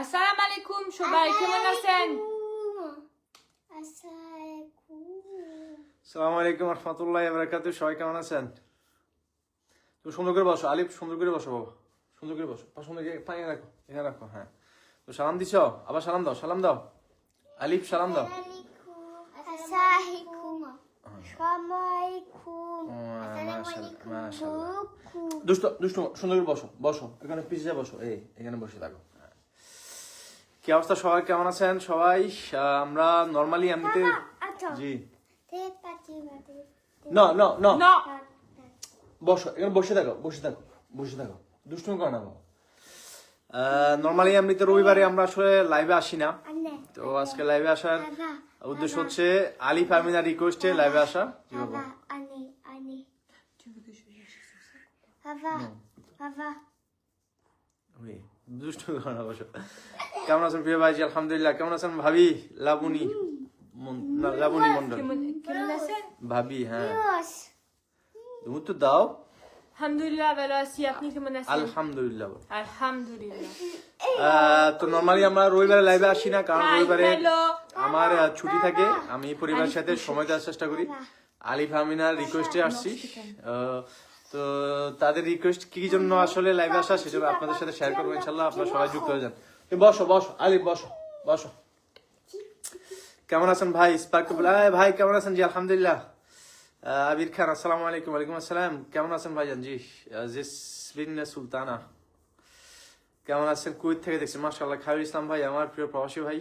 আসসালামু আলাইকুম সবাই কেমন আছেন সালাম আলাইকুম রহমতুল্লাহ বরকাত সবাই কেমন আছেন তুমি সুন্দর করে বসো। আলিফ সুন্দর করে বসো বাবা। সুন্দর করে বসো। পা সুন্দর পায়ে রাখো এখানে রাখো হ্যাঁ। তো সালাম দিছ? আবার সালাম দাও সালাম দাও। আলিফ সালাম দাও। দুষ্ট দুষ্ট সুন্দর করে বসো বসো। এখানে পিছিয়ে বসো এই এখানে বসে থাকো। কি অবস্থা? সবাই কেমন আছেন? সবাই আমরা নর্মালি এমনিতে জি। না না না। না। বসো এখানে বসে থাকো বসে থাকো বসে থাকো। দুষ্টুমি করো না বাবা নর্মালি এমনিতে রবিবারে আমরা আসলে লাইভে আসি না। তো আজকে লাইভে আসার উদ্দেশ্য হচ্ছে আলিফ আমিনা রিকোয়েস্টে লাইভে আসা। কি বাবা? ওই, দুষ্টুমি না বসো কেমন আছেন প্রিয় ভাইজি? আলহামদুলিল্লাহ। কেমন আছেন ভাবি? লাবণী। লাবণী মন্ডল কেমন কেমন আছেন? ভাবি হ্যাঁ। তুমি তো দাও। আলহামদুলিল্লাহ ভালো আছি। আপনি কেমন আছেন? আলহামদুলিল্লাহ আলহামদুলিল্লাহ। তো নর্মালি আমরা রবিবারে লাইভে আসি না কারণ রবিবারে আমার ছুটি থাকে। আমি পরিবারের সাথে সময় দেওয়ার চেষ্টা করি। আলিফ আমিনার রিকোয়েস্টে আসছি। তো তাদের রিকোয়েস্ট কি কি জন্য আসলে লাইভে আসা সেটা আপনাদের সাথে শেয়ার করব ইনশাল্লাহ আপনারা সবাই যুক্ত হয়ে যান। বসো বসো আলিফ বসো বসো। কেমন আছেন ভাই? স্পার্ক ভাই কেমন আছেন জি? আলহামদুলিল্লাহ। আবির খান আসসালামু আলাইকুম ওয়ালাইকুম আসসালাম। কেমন আছেন ভাইজান জি? আহ, জেসবিন সুলতানা। কেমন আছেন? কুয়েত থেকে দেখছি মাশাআল্লাহ। খায়রুল ইসলাম ভাই আমার প্রিয় প্রবাসী ভাই।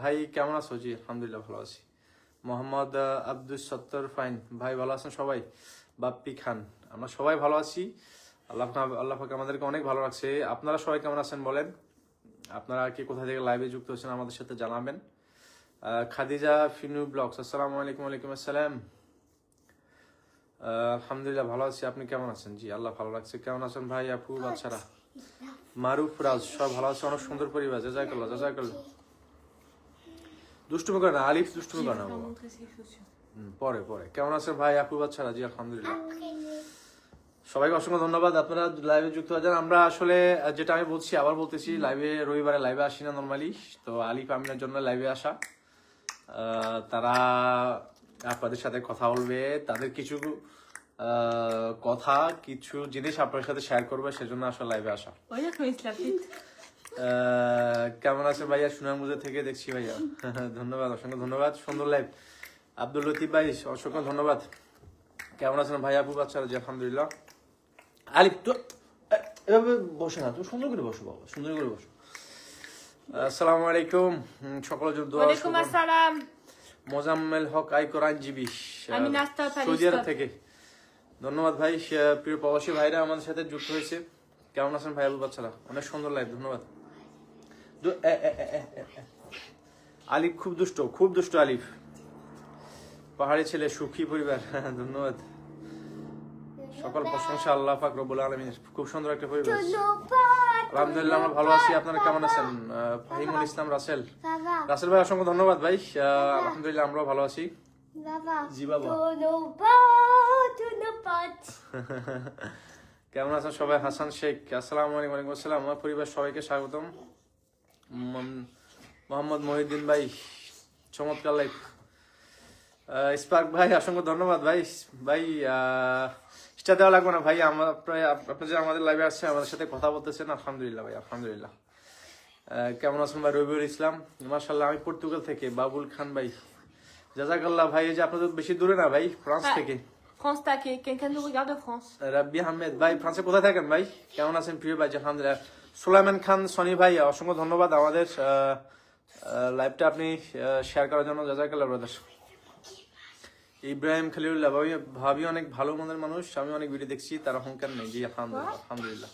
ভাই কেমন আছো জি? আলহামদুলিল্লাহ ভালো আছি। মোহাম্মদ আব্দুল সত্তর ফাইন ভাই ভালো আছেন সবাই? বাপ্পি খান। আমরা সবাই ভালো আছি। আল্লাহ আল্লাহ পাক আমাদেরকে অনেক ভালো রাখছে। আপনারা সবাই কেমন আছেন বলেন? আপনারা কি কোথা থেকে লাইভে যুক্ত হচ্ছেন আমাদের সাথে জানাবেন। খাদিজা ফিনু ব্লগস আসসালামু আলাইকুম আলাইকুম আসসালাম। আলহামদুলিল্লাহ ভালো আছি। আপনি কেমন আছেন? জি আল্লাহ ভালো রাখছে। কেমন আছেন ভাই আপু বাচ্চারা? মারুফ রাজ সব ভালো আছে। অনেক সুন্দর পরিবার। জাজাকাল্লাহ জাজাকাল্লাহ। দুষ্টুমি করে না আলিফ দুষ্টুমি করে না বাবা। পরে পরে। কেমন আছেন ভাই আপু বাচ্চারা? জি আলহামদুলিল্লাহ। সবাইকে অসংখ্য ধন্যবাদ। আপনারা লাইভে যুক্ত হয়ে যান। আমরা আসলে যেটা আমি বলছি আবার বলতেছি লাইভে রবিবারে লাইভে আসি না নর্মালি তো আলিফ আমিনের জন্য লাইভে আসা। তারা আপনাদের সাথে কথা বলবে। তাদের কিছু কথা কিছু জিনিস আপনার সাথে শেয়ার করবে সেজন্য আসলে লাইভে আসা। কেমন আছেন ভাইয়া? সুনামগঞ্জ থেকে দেখছি ভাইয়া। ধন্যবাদ অসংখ্য ধন্যবাদ। সুন্দর লাইভ আব্দুল লতিফ ভাই অসংখ্য ধন্যবাদ। কেমন আছেন ভাই আপু বাচ্চারা? জি আলহামদুলিল্লাহ। আলিফ তো এভাবে বসে না তুমি সুন্দর করে বসো বাবা সুন্দর করে বসো। আসসালামু আলাইকুম হুম, সকলের জন্য দোয়া ওয়ালাইকুম আসসালাম। মোজাম্মেল হক আই কোরআনজীবী আমি নাস্তা সৌদি আরব থেকে। ধন্যবাদ ভাই প্রিয় প্রবাসী ভাইরা আমাদের সাথে যুক্ত হয়েছে। কেমন আছেন ভাই বাচ্চারা? অনেক সুন্দর লাইভ ধন্যবাদ। আলিফ খুব দুষ্ট খুব দুষ্ট আলিফ। পাহাড়ি ছেলে সুখী পরিবার ধন্যবাদ। সকল প্রশংসা আল্লাহ পাক রব্বুল আলমিনের খুব সুন্দর একটা পরিবেশ। আলহামদুলিল্লাহ আমরা ভালো আছি। আপনারা কেমন আছেন? ফাহিমুল ইসলাম রাসেল। রাসেল ভাই অসংখ্য ধন্যবাদ ভাই। আলহামদুলিল্লাহ আমরাও ভালো আছি। জি বাবা। কেমন আছেন সবাই? হাসান শেখ আসসালামু আলাইকুম ওয়ালাইকুম আসসালাম। আমার পরিবার সবাইকে স্বাগতম। মোহাম্মদ মহিউদ্দিন ভাই চমৎকার লাইফ স্পার্ক ভাই অসংখ্য ধন্যবাদ ভাই। ভাই স্টার দেওয়া লাগবে না ভাই। আমার প্রায় আপনি যে আমাদের লাইভে আসছে আমাদের সাথে কথা বলতেছেন আলহামদুলিল্লাহ ভাই আলহামদুলিল্লাহ। কেমন আছেন ভাই রবিউল ইসলাম? মার্শাল্লাহ আমি পর্তুগাল থেকে বাবুল খান ভাই। জাজাকাল্লাহ ভাই এই যে আপনাদের বেশি দূরে না ভাই ফ্রান্স হ্যাঁ। থেকে। France, t'as que- nous regarde de France. রাব্বি আহমেদ ভাই ফ্রান্সে কোথায় থাকেন ভাই? কেমন আছেন প্রিয় ভাই আলহামদুলিল্লাহ। সুলাইমান খান সনি ভাই অসংখ্য ধন্যবাদ আমাদের লাইভটা আপনি শেয়ার করার জন্য। জাজাকাল্লাহ ব্রাদার ইব্রাহিম খালিউল্লাহ ভাবি ভাবি অনেক ভালো মনের মানুষ আমি অনেক ভিডিও দেখছি তার অহংকার নেই। জি আলহামদুলিল্লাহ আলহামদুলিল্লাহ।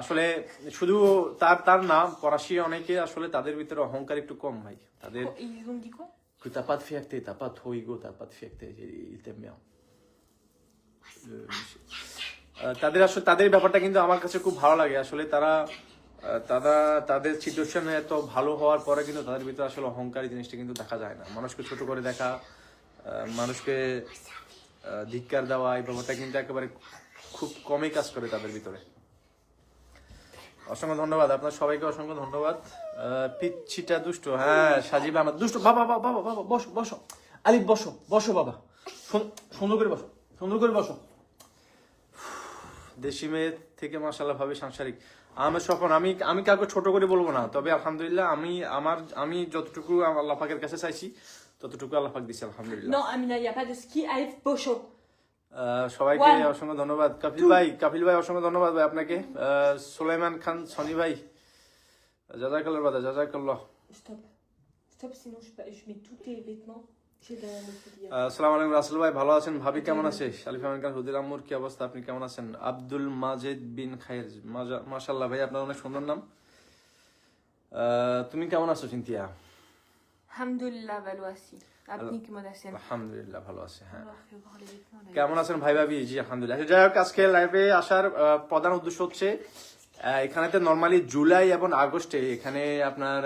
আসলে শুধু তার তার নাম ফরাসি অনেকে আসলে তাদের ভিতরে অহংকার একটু কম ভাই তাদের que t'as pas de fierté, t'as pas trop ego, t'as pas de fierté, il t'aime bien. তাদের আসলে তাদের ব্যাপারটা কিন্তু আমার কাছে খুব ভালো লাগে। আসলে তারা তারা তাদের সিচুয়েশন এত ভালো হওয়ার পরে কিন্তু তাদের ভিতরে আসলে অহংকারী জিনিসটা কিন্তু দেখা যায় না। মানুষকে ছোট করে দেখা মানুষকে ধিক্কার দেওয়া, এই ব্যাপারটা কিন্তু একেবারে খুব কমই কাজ করে তাদের ভিতরে। অসংখ্য ধন্যবাদ। আপনার সবাইকে অসংখ্য ধন্যবাদ। পিচ্ছিটা দুষ্ট। হ্যাঁ সাজিব আমার দুষ্ট। বাবা বাবা বাবা বাবা, বসো বসো। আলিফ, বসো বসো বাবা। সুন্দর করে বসো, সুন্দর করে বসো। দেশি মেয়ে থেকে মাসাল্লাহ ভাবে সাংসারিক। আমার স্বপ্ন, আমি আমি কাউকে ছোট করে বলব না, তবে আলহামদুলিল্লাহ আমি আমার, আমি যতটুকু আল্লাহ পাকের কাছে চাইছি ততটুকু আল্লাহ পাক দিচ্ছে আলহামদুলিল্লাহ। Non, Amina, il n'y a pas de ski Alif Pocho. আহ, সবাইকে One. অসংখ্য ধন্যবাদ। কাপিল ভাই কাপিল ভাই অসংখ্য ধন্যবাদ ভাই আপনাকে। আহ, সুলাইমান খান সনি ভাই। জাজাকাল্লাহ বাদা জাজাকাল্লাহ। Stop. Stop, sinon je, pa- je mets tous tes vêtements. J'ai dans le fourrière. আসসালামু আলাইকুম রাসেল ভাই ভালো আছেন? ভাবি কেমন আছে আলিফ আহমেদ খান হুদির আম্মুর কি অবস্থা? আপনি কেমন আছেন? আব্দুল মাজেদ বিন খায়ের মাশাল্লাহ ভাই আপনার অনেক সুন্দর নাম। আহ, তুমি কেমন আছো চিন্তিয়া আলহামদুলিল্লাহ ভালো আছে হ্যাঁ। voir les vêtements. কেমন আছেন ভাই ভাবি? জি আলহামদুলিল্লাহ। আচ্ছা, যাই হোক আজকে লাইভে আসার প্রধান উদ্দেশ্য হচ্ছে আহ, এখানেতে নর্মালি জুলাই এবং আগস্টে এখানে আপনার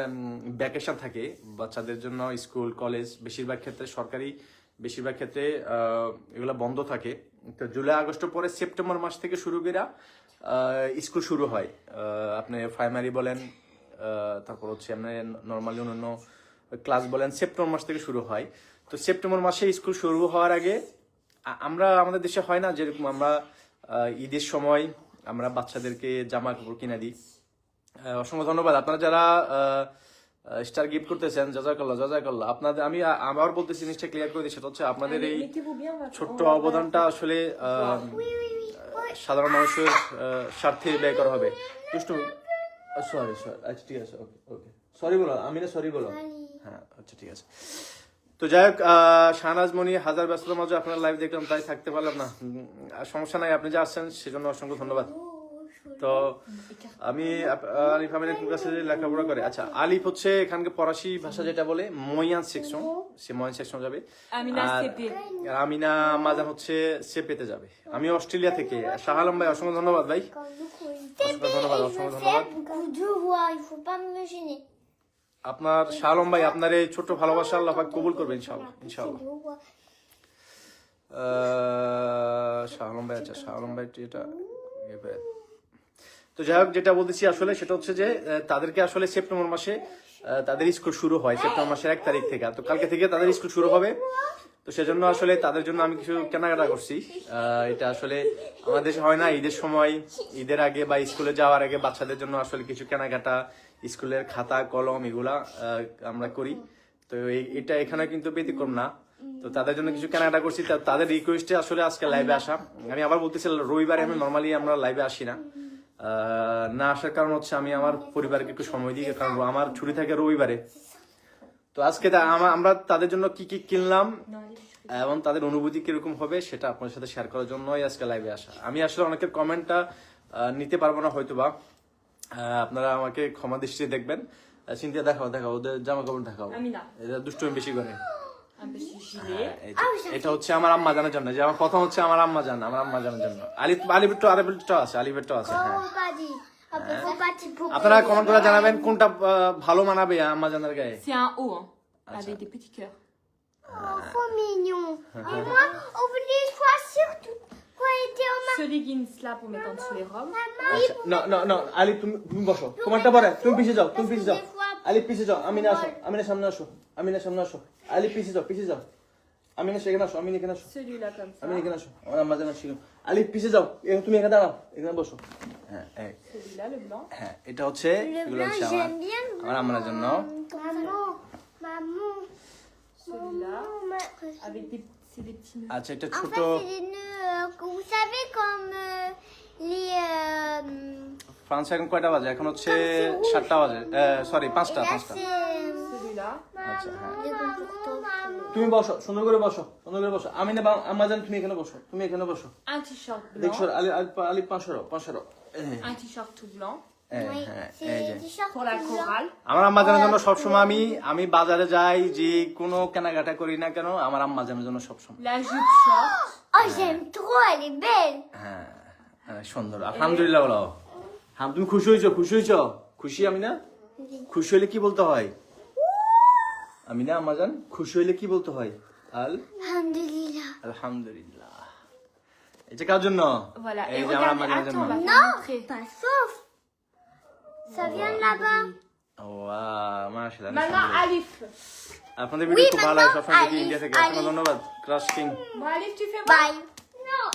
ভ্যাকেশন থাকে। বাচ্চাদের জন্য স্কুল কলেজ বেশিরভাগ ক্ষেত্রে সরকারি বেশিরভাগ ক্ষেত্রে এগুলো বন্ধ থাকে। তো জুলাই আগস্টের পরে সেপ্টেম্বর মাস থেকে শুরু করে স্কুল শুরু হয়। আপনি প্রাইমারি বলেন তারপর হচ্ছে আপনার নর্মালি অন্যান্য ক্লাস বলেন, সেপ্টেম্বর মাস থেকে শুরু হয়। তো সেপ্টেম্বর মাসে স্কুল শুরু হওয়ার আগে আমরা আমাদের দেশে হয় না যেরকম আমরা ঈদের সময় আমরা বাচ্চাদেরকে জামা কাপড় কিনে দিই। অসংখ্য ধন্যবাদ। আপনারা যারা স্টার গিফট করতেছেন, জাজাকাল্লাহ জাজাকাল্লাহ, আপনাদের, আমি আবার বলতেছি, জিনিসটা ক্লিয়ার করে দিই, সেটা হচ্ছে আপনাদের এই ছোট্ট অবদানটা আসলে সাধারণ মানুষের স্বার্থে ব্যয় করা হবে। দুষ্টু সরি সরি আচ্ছা ঠিক আছে ওকে ওকে সরি বলো আমি না সরি বলো। হ্যাঁ আচ্ছা ঠিক আছে। তো যাই হোক শাহনাজ মনি হাজার ব্যস্ততার মাঝে আপনার লাইভ দেখলাম তাই থাকতে পারলাম না। আর সমস্যা নাই আপনি যে আসছেন সেজন্য অসংখ্য ধন্যবাদ। তো আমি আলিফ আহমেদের কাছে লেখাপড়া করে আচ্ছা আলিফ হচ্ছে এখানকে ফরাসি ভাষা যেটা বলে ময়ান সেকশন সে ময়ান সেকশন যাবে। আর- আমিনা মাজান হচ্ছে সে পেতে যাবে। আমি অস্ট্রেলিয়া থেকে শাহ আলম ভাই অসংখ্য ধন্যবাদ ভাই। অসংখ্য ধন্যবাদ অসংখ্য ধন্যবাদ। আপনার শাহ আলম ভাই আপনার এই ছোট্ট ভালোবাসা আল্লাহ পাক কবুল করবে ইনশাআল্লাহ ইনশাআল্লাহ। Deux voix. আহ, শাহ আলম ভাই আচ্ছা শাহ আলম ভাই এটা ইয়ে তো যাই হোক যেটা বলতেছি আসলে সেটা হচ্ছে যে তাদেরকে আসলে সেপ্টেম্বর মাসে তাদের স্কুল শুরু হয় সেপ্টেম্বর মাসের এক তারিখ থেকে। তো কালকে থেকে তাদের স্কুল শুরু হবে। তো সেজন্য আসলে তাদের জন্য আমি কিছু কেনাকাটা করছি। এটা আসলে আমাদের হয় না ঈদের সময় ঈদের আগে বা স্কুলে যাওয়ার আগে বাচ্চাদের জন্য আসলে কিছু কেনাকাটা স্কুলের খাতা, কলম এগুলা আমরা করি। তো এটা এখানে কিন্তু ব্যতিক্রম না। তো তাদের জন্য কিছু কেনাকাটা করছি। তাদের রিকোয়েস্টে আসলে আজকে লাইভে আসা। আমি আবার বলতেছি রবিবারে আমি নর্মালি আমরা লাইভে আসি না। না আসার কারণ হচ্ছে আমি আমার পরিবারকে একটু সময় দিই, কারণ আমার ছুটি থাকে রবিবারে। তো আজকে আমরা তাদের জন্য কি কি কিনলাম এবং তাদের অনুভূতি কীরকম হবে সেটা আপনার সাথে শেয়ার করার জন্যই আজকে লাইভে আসা। আমি আসলে অনেকের কমেন্টটা নিতে পারব না হয়তো বা আপনারা আমাকে ক্ষমা দৃষ্টিতে দেখবেন। চিন্তা দেখাও দেখাও ওদের জামা কাপড় দেখাও এটা দুষ্টুমি বেশি করে. হ্যাঁ, এটা হচ্ছে আমার আম্মা জানার জন্য। যে আমার প্রথম হচ্ছে আমার আম্মা জান আমার আম্মা জানার জন্য। আলিফ তো আলিফের আছে তো আছে হ্যাঁ। pourquoi. আপনারা কমেন্ট করে জানাবেন কোনটা ভালো মানাবে আম্মা জানার গায়ে। Hein, avec des petits cœurs. Oh, trop mignon. Et moi, on voulait choisir tout. না না না আলিফ তুমি তুমি বসো কমেন্টটা পরে তুমি পিছিয়ে যাও তুমি পিছিয়ে যাও আলিফ পিছিয়ে যাও আমি না আসো আমি না সামনে আসো আমি না সামনে আসো পিছিয়ে যাও পিছিয়ে যাও আমি না সেখানে আসো আমি এখানে আসো Celui-là comme ça. আমি এখানে আসো আমার আম্মা জানা শিখো আলিফ পিছিয়ে যাও তুমি এখানে দাঁড়াও এখানে বসো হ্যাঁ. হ্যাঁ এটা হচ্ছে এগুলো হচ্ছে আমার j'aime bien. আমার আম্মার জন্য Maman, maman. Avec des, c'est des petits nœuds. Ah, আচ্ছা এটা En ছোট fait, c'est des nœuds, vous savez, comme euh, les. euh, ফ্রান্সে এখন কয়টা বাজে এখন হচ্ছে সাতটা বাজে সরি পাঁচটা là, পাঁচটা c'est. Celui-là, আচ্ছা হ্যাঁ Les তুমি বসো সুন্দর করে বসো সুন্দর করে বসো আমি না আম্মা তুমি এখানে বসো তুমি এখানে বসো দেখছ আলি আলি আলি পাঁচশো পাঁচশো Un t-shirt tout blanc. হ্যাঁ. আমার আম্মা জানার জন্য সবসময় আমি আমি বাজারে যাই যে কোনো কেনাকাটা করি না কেন আমার আম্মা জানার জন্য সবসময় jupe short. Oh. হ্যাঁ হ্যাঁ, সুন্দর। আলহামদুলিল্লাহ বলো। হ্যাঁ তুমি খুশি হয়েছো খুশি হয়েছো? খুশি আমি না খুশি হলে কি বলতে হয়? আমি না আম্মা জান খুশি হলে কি বলতে হয়? আল? Alhamdulillah. আলহামদুলিল্লাহ। এটা কার জন্য? এই যে আমার আম্মা জানার জন্য attends, on va Non, faire montrer. pas sauf. Ça vient de là-bas. Wow মাশাআল্লাহ Maintenant, Alif. আপনাদের ভিডিও খুব ভালো লাগে maintenant, সবসময় দেখি Alif, ইন্ডিয়া থেকে Alif. অসংখ্য ধন্যবাদ crush king Bon, Alif, tu fais quoi Bye. Non.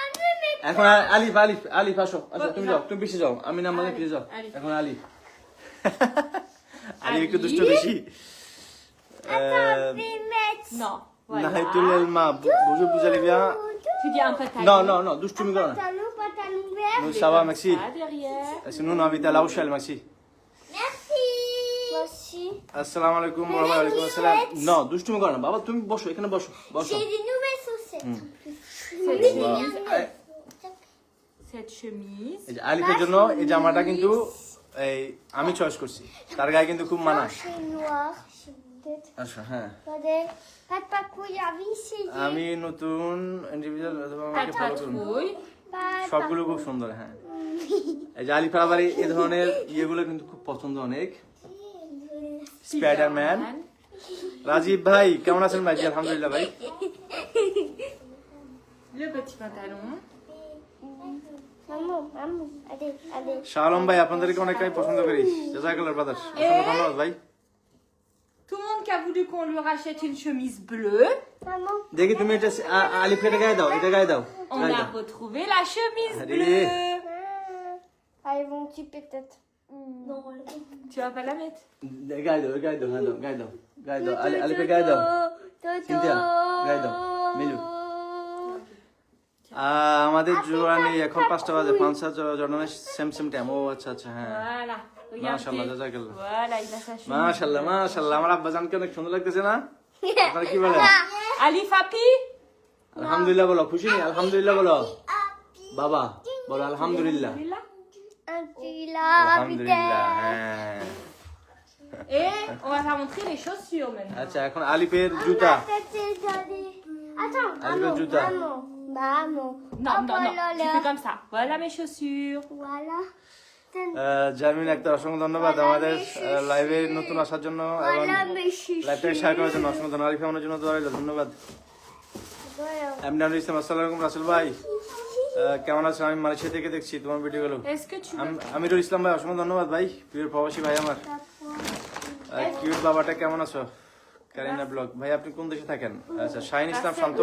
Un de mes এখন আ- আলিফ আলিফ আলিফ আসো আসো তুমি যাও তুমি পিছিয়ে যাও আমি নাম বলে পিছিয়ে যাও আলিফ। এখন আলিফ আলিফ একটু দুষ্ট আলিফ। বেশি mettre. Non. Voilà. নাহিতুল এলমা বুঝু বুঝালি বিয়া Tu dis un pantalon. Non, non, non, দুষ্টুমি করো Nous, ça va, merci. Pas derrière. Sinon, nous invite à la Rochelle, merci. Merci. Voici. আসসালামু আলাইকুম ওয়া আলাইকুম আসসালাম না দুষ্টুমি করো না বাবা তুমি বসো এখানে বসো বসো J'ai des nouvelles chaussettes. বাহ। Cette chemise. এই যে আলিফের জন্য এই জামাটা কিন্তু এই আমি চয়েস করছি তার গায়ে কিন্তু খুব মানা Blanche et noir. J'ai peut-être আচ্ছা হ্যাঁ. Pas de à visser. আমি নতুন ইন্ডিভিজুয়াল অথবা আমাকে de ফলো করুন. সবগুলো খুব সুন্দর হ্যাঁ। এই যে আলিফ আবার এই ধরনের ইয়েগুলো কিন্তু খুব পছন্দ অনেক। স্পাইডারম্যান রাজীব ভাই কেমন আছেন ভাই? আলহামদুলিল্লাহ ভাই. শালম ভাই আপনাদেরকে অনেক আমি পছন্দ করি। জাজাকাল্লাহ ব্রাদার ধন্যবাদ ভাই। Tout le monde qui a voulu qu'on lui rachète une chemise bleue, Maman. দেখি তুমি এটা আ- আলিফকে এটা গায়ে দাও এটা গায়ে দাও on গায়ে a দাও retrouvé la chemise Allez. bleue. Ah, ils vont petit peut-être. Non. Tu vas pas la mettre গায়ে দাও গায়ে দাও গায়ে দাও গায়ে দাও গায়ে দাও আলি আলিফে গায়ে দাও Cynthia, গায়ে দাও মিলু আহ, আমাদের জোড়া নেই এখন পাঁচটা বাজে পাঁচটা জর্ডানের সেম সেম টাইম ও আচ্ছা আচ্ছা হ্যাঁ Voilà. মাশাআল্লাহ, অনেক সুন্দর লাগতেছে না আপনারা কি বলেন Alif Happy আলহামদুলিল্লাহ বলো খুশি নেই আলহামদুলিল্লাহ বলো বাবা বলো আলহামদুলিল্লাহ Celui-là. Un petit আলহামদুলিল্লাহ হ্যাঁ Et on va faire montrer les chaussures maintenant. আচ্ছা এখন আলিফের জুতা Attends, Allez, maman, maman, maman. Non, Oh, non, non. Tu fais comme ça. Voilà mes chaussures. Voilà. জামিন একটা অসংখ্য ধন্যবাদ আমাদের লাইভে নতুন আসার জন্য এবং লাইভটাকে শেয়ার করার জন্য অসংখ্য ধন্যবাদ। আলিফ আমাদের জন্য দোয়া রইল, ধন্যবাদ। ইসলাম আসসালামু আলাইকুম রাসেল ভাই। কেমন আছেন? আমি মালয়েশিয়া থেকে দেখছি তোমার ভিডিওগুলো। আমিরুল ইসলাম ভাই অসংখ্য ধন্যবাদ ভাই প্রিয় প্রবাসী ভাই আমার। কিউট বাবাটা কেমন আছো? কারিনা ব্লগ। ভাই আপনি কোন দেশে থাকেন? আচ্ছা শাহিন ইসলাম শান্ত?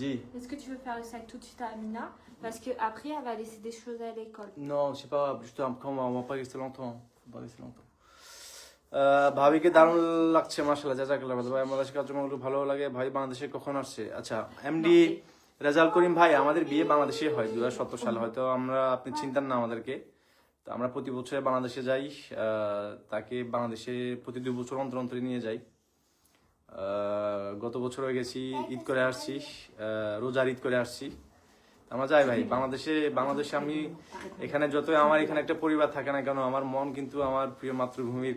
জি। Est-ce que tu veux faire le sac tout de suite à Amina? Parce que après elle va laisser des choses à l'école. Non, c'est pas juste un comme on va pas rester longtemps. Faut pas rester longtemps. ভাবিকে দারুণ লাগছে মাসাল্লাহ জাজাকাল্লাহ ভাই আমাদের কার্যক্রমগুলো ভালো লাগে। ভাই বাংলাদেশে কখন আসছে? আচ্ছা এমডি রেজাল করিম ভাই আমাদের বিয়ে বাংলাদেশে হয় দু হাজার সালে হয়তো আমরা আপনি চিন্তান না আমাদেরকে। তো আমরা প্রতি বছরে বাংলাদেশে যাই তাকে বাংলাদেশে প্রতি দুই বছর অন্তর অন্তরে নিয়ে যাই। গত বছর হয়ে গেছি ঈদ করে আসছি রোজার ঈদ করে আসছি। আমরা যাই ভাই, বাংলাদেশে বাংলাদেশে আমি এখানে যতই, আমার এখানে একটা পরিবার থাকে না কেন, আমার মন কিন্তু আমার প্রিয় মাতৃভূমির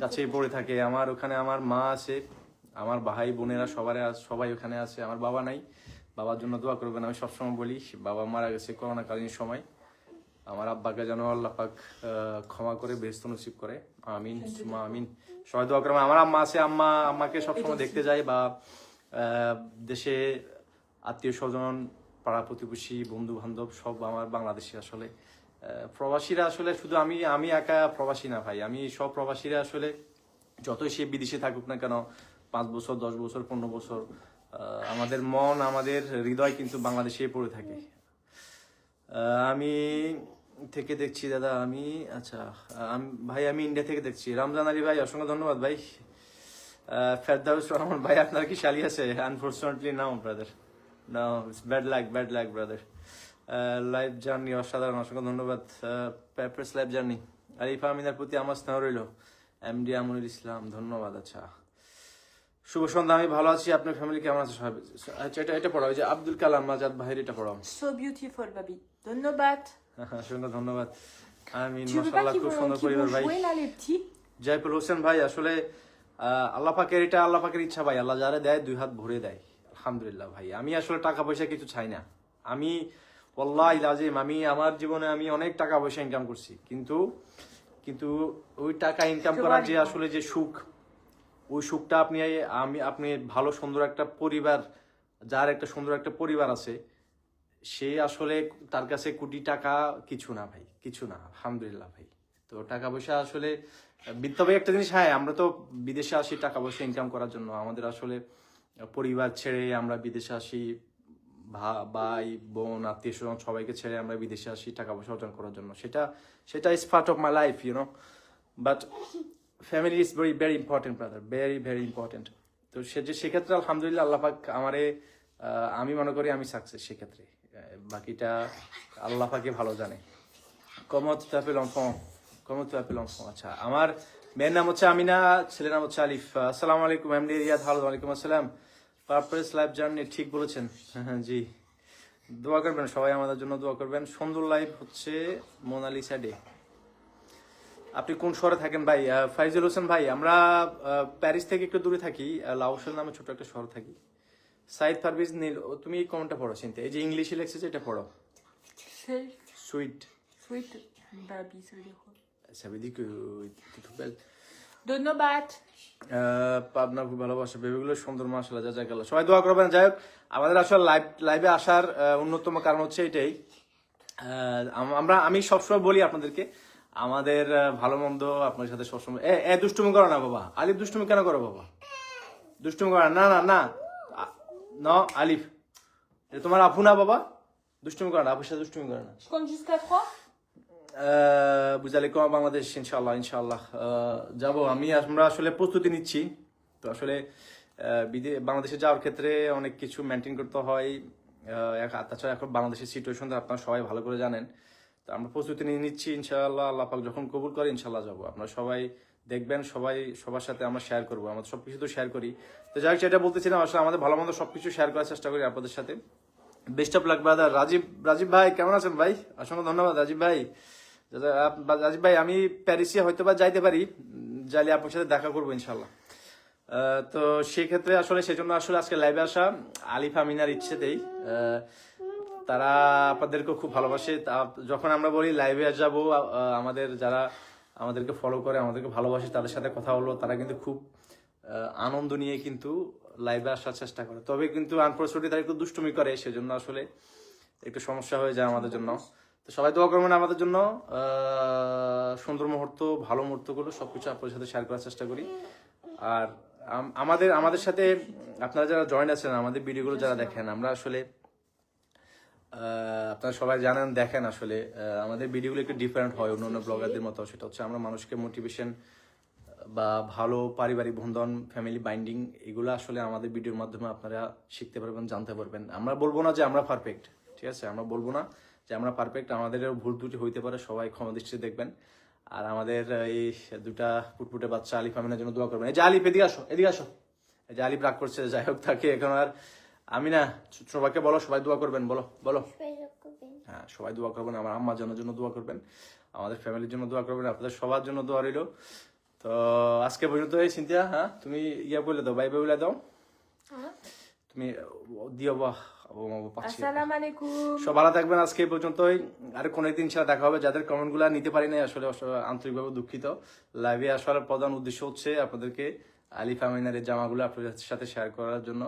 কাছেই পড়ে থাকে। আমার ওখানে আমার মা আছে, আমার ভাই, বোনেরা সবার সবাই ওখানে আছে, আমার বাবা নাই। বাবার জন্য দোয়া করবেন, আমি সবসময় বলি, বাবা মারা গেছে করোনাকালীন সময়। আমার আব্বাকে যেন আল্লাহ পাক ক্ষমা করে বেহস্ত নসিব করে। আমিন সুমা আমিন। সবাই দোয়া করবেন। আমার আম্মা আছে, আম্মা, আম্মাকে সবসময় দেখতে যাই বা দেশে আত্মীয় স্বজন পাড়া প্রতিবেশী বন্ধু বান্ধব সব আমার বাংলাদেশি আসলে। প্রবাসীরা আসলে শুধু আমি আমি একা প্রবাসী না ভাই। আমি সব প্রবাসীরা আসলে যতই সে বিদেশে থাকুক না কেন, পাঁচ বছর, দশ বছর, পনেরো বছর আমাদের মন, আমাদের হৃদয় কিন্তু বাংলাদেশে পড়ে থাকে। আমি থেকে দেখছি দাদা, আমি আচ্ছা আমি, ভাই, আমি ইন্ডিয়া থেকে দেখছি। রমজান আলী ভাই, অসংখ্য ধন্যবাদ ভাই। ফেরদাউস রহমান ভাই, আপনার কি শালি আছে? Unfortunately now brother now bad luck bad luck brother live journey অসাধারণ অসংখ্য ধন্যবাদ। পেপারস লাইভ জার্নি আরিফা আমিনার প্রতি আমার স্নেহ রইল। এমডি আমরুল ইসলাম ধন্যবাদ আচ্ছা। শুভ সন্ধ্যা আমি ভালো আছি। আপনার ফ্যামিলি কেমন আছে? সবাই আচ্ছা এটা এটা পড়াও যে আব্দুল কালাম আজাদ ভাইয়ের এটা পড়াও। So beautiful, baby. Donnobat. অসংখ্য ধন্যবাদ। আমিন pas মাশাআল্লাহ খুব সুন্দর পরিবার ভাই। জয়পুর হোসেন ভাই আসলে আল্লাহ পাকের এটা আল্লাহ পাকের ইচ্ছা ভাই। আল্লাহ যারা দেয় দুই হাত ভরে দেয়। আলহামদুলিল্লাহ ভাই। আমি আসলে টাকা পয়সা কিছু চাই না। আমি ওল্লাহ লাজিম আমি আমার জীবনে আমি অনেক টাকা পয়সা ইনকাম করছি। কিন্তু কিন্তু ওই টাকা ইনকাম করার যে আসলে যে সুখ ওই সুখটা আপনি আমি আপনি ভালো সুন্দর একটা পরিবার যার একটা সুন্দর একটা পরিবার আছে সে আসলে তার কাছে কোটি টাকা কিছু না ভাই কিছু না আলহামদুলিল্লাহ ভাই। তো টাকা পয়সা আসলে তবে একটা জিনিস হ্যাঁ আমরা তো বিদেশে আসি টাকা পয়সা ইনকাম করার জন্য। আমাদের আসলে পরিবার ছেড়ে আমরা বিদেশে আসি ভাই, বোন, আত্মীয় স্বজন সবাইকে ছেড়ে আমরা বিদেশে আসি টাকা পয়সা অর্জন করার জন্য। সেটা সেটা is part of my life you know but family is very very important brother very very important তো সে যে, সেক্ষেত্রে আলহামদুলিল্লাহ আল্লাহ পাক আমারে আমি মনে করি আমি সাকসেস সেক্ষেত্রে। বাকিটা আল্লাহ পাকে ভালো জানে। কমত t'appelles l'enfant comment tu t'appelles আচ্ছা আমার মেয়ের নাম হচ্ছে আমিনা, ছেলের নাম হচ্ছে আলিফ। আসসালামু আলাইকুম এমডি রিয়াদ হাল আলাইকুম আসসালাম। পারপাস লাইফ জার্নি ঠিক বলেছেন। হ্যাঁ জি। দোয়া করবেন সবাই আমাদের জন্য দোয়া করবেন। সুন্দর লাইফ হচ্ছে মোনালিসা ডে। আপনি কোন শহরে থাকেন ভাই? ফাইজুল হোসেন ভাই আমরা প্যারিস থেকে একটু দূরে থাকি লাউসেল নামে ছোট একটা শহর থাকি। সাইদ পারভিজ নীল তুমি কোনটা পড়ো চিন্তা। এই যে ইংলিশে লেখছে এটা পড়ো। C'est sweet. sweet baby, আহ, পাবনা খুব ভালোবাসে বেবিগুলো সুন্দর মাসাল্লাহ যা যা গেল। সবাই দোয়া করবেন। যাই হোক আমাদের আসলে লাইভ লাইভে আসার অন্যতম কারণ হচ্ছে এটাই। আমরা আমি সবসময় বলি আপনাদেরকে আমাদের ভালো মন্দ আপনার সাথে সবসময় এ এ দুষ্টুমি করো না বাবা। আলিফ দুষ্টুমি কেন করো বাবা? দুষ্টুমি করো না। না না না। ন আলিফ। তোমার আপু না বাবা? দুষ্টুমি করো না। আপুর সাথে দুষ্টুমি করো না। Je compte jusqu'à 3 আহ, vous allez comment বাংলাদেশ ইনশাল্লাহ ইনশাল্লাহ যাব। আমি আমরা আসলে প্রস্তুতি নিচ্ছি। তো আসলে বিদে বাংলাদেশে যাওয়ার ক্ষেত্রে অনেক কিছু মেনটেন করতে হয়। তাছাড়া এখন বাংলাদেশের সিচুয়েশন আপনারা সবাই ভালো করে জানেন। তো আমরা প্রস্তুতি নিয়ে নিচ্ছি ইনশাআল্লাহ আল্লাহ পাক যখন কবুল করে ইনশাল্লাহ যাব। আপনারা সবাই দেখবেন সবাই সবার সাথে আমরা শেয়ার করব। আমরা সব কিছু তো শেয়ার করি। তো যাই হোক যেটা বলতেছিলাম আসলে আমাদের ভালো মন্দ সব কিছু শেয়ার করার চেষ্টা করি আপনাদের সাথে। Best of luck Rajib Rajib ভাই কেমন আছেন ভাই? অসংখ্য ধন্যবাদ রাজীব ভাই। রাজীব ভাই, আমি প্যারিসে হয়তো বা যাইতে পারি, যাইলে আপনার সাথে দেখা করব ইনশাল্লাহ তো সেক্ষেত্রে আসলে সেজন্য আসলে আজকে লাইভে আসা আলিফ আমিনার ইচ্ছেতেই। তারা আপনাদেরকে খুব ভালোবাসে। যখন আমরা বলি লাইভে যাব আমাদের যারা আমাদেরকে ফলো করে, আমাদেরকে ভালোবাসে, তাদের সাথে কথা হলো তারা কিন্তু খুব আনন্দ নিয়ে কিন্তু লাইভে আসার চেষ্টা করে। তবে কিন্তু আনফর্চুনেটলি তারা একটু দুষ্টুমি করে, সেজন্য আসলে একটু সমস্যা হয়ে যায় আমাদের জন্য। তো সবাই দোয়া করবেন আমাদের জন্য। সুন্দর মুহূর্ত ভালো মুহূর্তগুলো সবকিছু আপনাদের সাথে শেয়ার করার চেষ্টা করি। আর আমাদের আমাদের সাথে আপনারা যারা জয়েন আছেন আমাদের ভিডিওগুলো যারা দেখেন আমরা আসলে আপনারা সবাই জানেন দেখেন আসলে আমাদের ভিডিওগুলো একটু ডিফারেন্ট হয় অন্য অন্য ব্লগারদের মতো। সেটা হচ্ছে আমরা মানুষকে মোটিভেশন বা ভালো পারিবারিক বন্ধন ফ্যামিলি বাইন্ডিং এগুলো আসলে আমাদের ভিডিওর মাধ্যমে আপনারা শিখতে পারবেন জানতে পারবেন। আমরা বলব না যে আমরা পারফেক্ট ঠিক আছে? আমরা বলব না। যে আমরা পারফেক্ট আমাদের ভুল ত্রুটি হইতে পারে সবাই ক্ষমা দৃষ্টিতে দেখবেন। আর আমাদের এই দুটা ফুটফুটে বাচ্চা আলিফ আমিনের জন্য দোয়া করবেন। এই যে আলিফ এদিকে আসো এদিকে আসো। এই যে আলিফ রাগ করছে যাই হোক তাকে এখন আর আমি না সবাইকে বলো সবাই দোয়া করবেন বলো বলো। হ্যাঁ সবাই দোয়া করবেন আমার আম্মা জানার জন্য দোয়া করবেন আমাদের ফ্যামিলির জন্য দোয়া করবেন আপনাদের সবার জন্য দোয়া রইল। তো আজকে পর্যন্ত এই চিন্তা হ্যাঁ তুমি ইয়া বলে দাও বাই বাই বলে দাও। তুমি দিও বাহ। ও মা পাচ্ছি সব থাকবেন, আজকে পর্যন্তই। আর কোনো একদিন ছাড়া দেখা হবে। যাদের কমেন্টগুলা নিতে পারি নাই, আসলে আন্তরিকভাবে দুঃখিত। লাইভে আসার প্রধান উদ্দেশ্য হচ্ছে আপনাদেরকে আলিফ আমিনার এই জামাগুলো আপনাদের সাথে শেয়ার করার জন্য।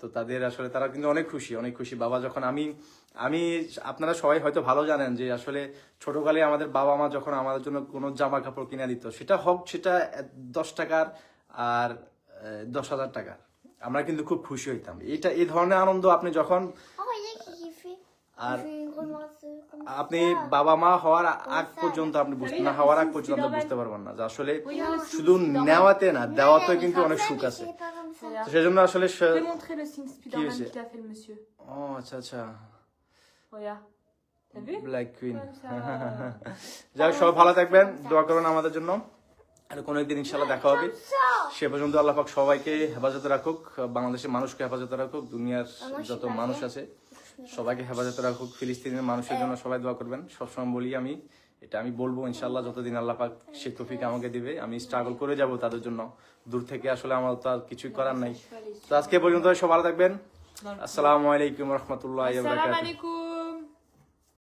তো তাদের আসলে তারা কিন্তু অনেক খুশি অনেক খুশি। বাবা যখন আমি আমি, আপনারা সবাই হয়তো ভালো জানেন যে আসলে ছোটকালে আমাদের বাবা মা যখন আমাদের জন্য কোনো জামা কাপড় কিনে দিত, সেটা হোক, সেটা দশ টাকার আর দশ হাজার টাকার। আমরা কিন্তু খুব খুশি হইতাম। এটা এই ধরনের আনন্দ আপনি যখন. আর আপনি বাবা মা হওয়ার আগ পর্যন্ত আপনি বুঝতে না হওয়ার আগ পর্যন্ত আপনি বুঝতে পারবেন না যে আসলে শুধু নেওয়াতে না দেওয়াতে কিন্তু অনেক সুখ আছে। comme সেজন্য আসলে le monsieur. ও আচ্ছা আচ্ছা। Black queen. যাই হোক, সবাই ভালো থাকবেন দোয়া করবেন আমাদের জন্য। আর কোনো একদিন ইনশাল্লাহ দেখা হবে। সে পর্যন্ত আল্লাহ পাক সবাইকে হেফাজতে রাখুক বাংলাদেশের মানুষকে হেফাজতে রাখুক দুনিয়ার যত মানুষ আছে। সবাইকে হেফাজতে রাখুক ফিলিস্তিনের মানুষের জন্য সবাই দোয়া করবেন। সবসময় বলি আমি এটা আমি বলব ইনশাল্লাহ যতদিন আল্লাহ পাক সে তফিক আমাকে দিবে। আমি স্ট্রাগল করে যাব তাদের জন্য। দূর থেকে আসলে আমার তো আর কিছুই করার নাই। তো আজকে পর্যন্ত সব ভালো থাকবেন। আসসালামু আলাইকুম। রহমতুল্লাহ.